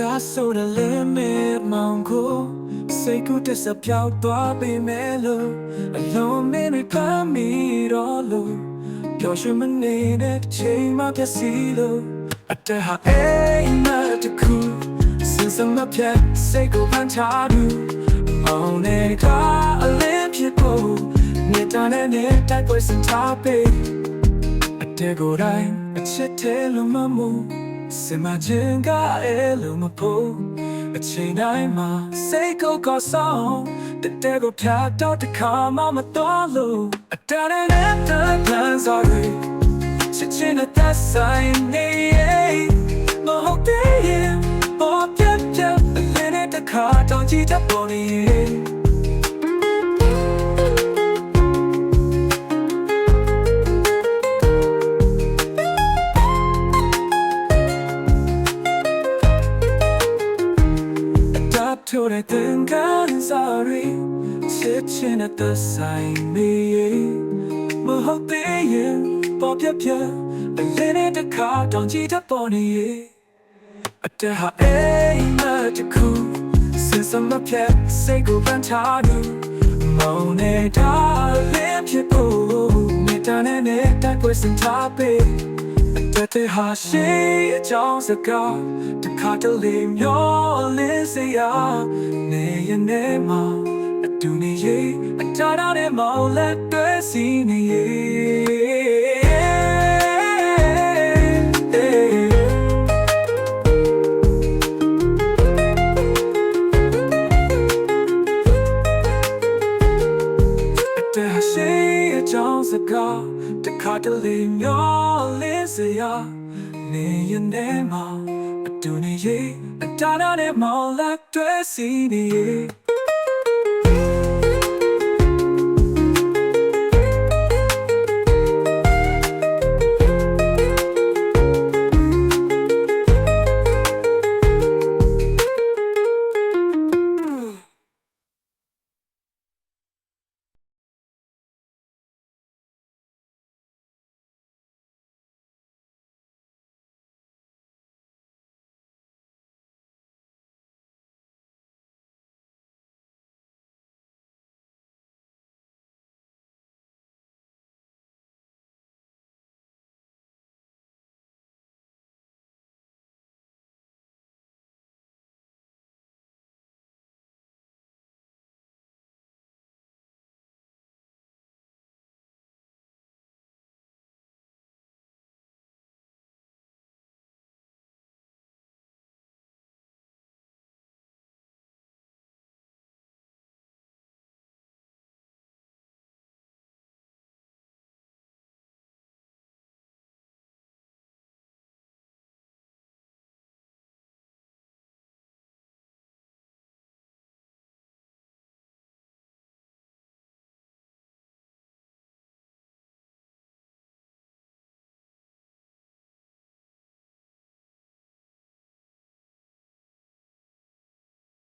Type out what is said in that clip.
ဒါဆိုတဲ့လေမေမောင်ကိုစိတ်ကူးတစပြောက်သွားပေမဲ့လို့အလုံးမင်းတွေဖမ်းမိတော့လို့ပျော်ရွှင်မနေတဲ့ချိန်မှပြည့်စည်လို့အတဟာအိမ်မက်တခုစင်စမပြတ်စိတ်ကိုဖန်ချသူမောင်နေတာအလင်းဖြစ်ဖို့နေတာနဲ့နေတိုက်ပွဲစင်ထားပေအတဲကိုယ်တိုင်အချစ်သေးလို့မမို့ စင်မချင်းကအဲလိုမဖို့အချိန်တိုင်းမှာစိတ်ကိုကောဆောင်တဲ့တဲ့ကိုဖြတ်တော့တခါမှမတော်လို့အတရနဲ့တဲ့ပန်းစော်တွေချစ်ချင်းနဲ့သက်ဆိုင်နေမဟုတ်သေးရင်ပေါ်ပြတ်ပြတ်အလင်းနဲ့တခါတောင်ကြည့်တတ်ပေါ်နေ Stop to the thing I'm sorry Sit in at the sign me Mo hope they in Bob ya pia A little the car don't cheat up on it At the ha a ma to cool Since I'm up yet say go ban ta do Mo ne da lim pit po Ne da ne ne that was in topic တက် တဲ့ဟာရှိအကြောင်းစကားတခါတလေမျောလင်းစရာနေရနေမှာအတူနေရအတားတာနဲ့မောင်လက်တွဲစီနေရတဲ့ဟာရှိအကြောင်းစကားတခါတလေမျောလင်း စရာနေရနေမှာအတူနေရအတားတာနဲ့မောင်လက်တွဲစီနေရ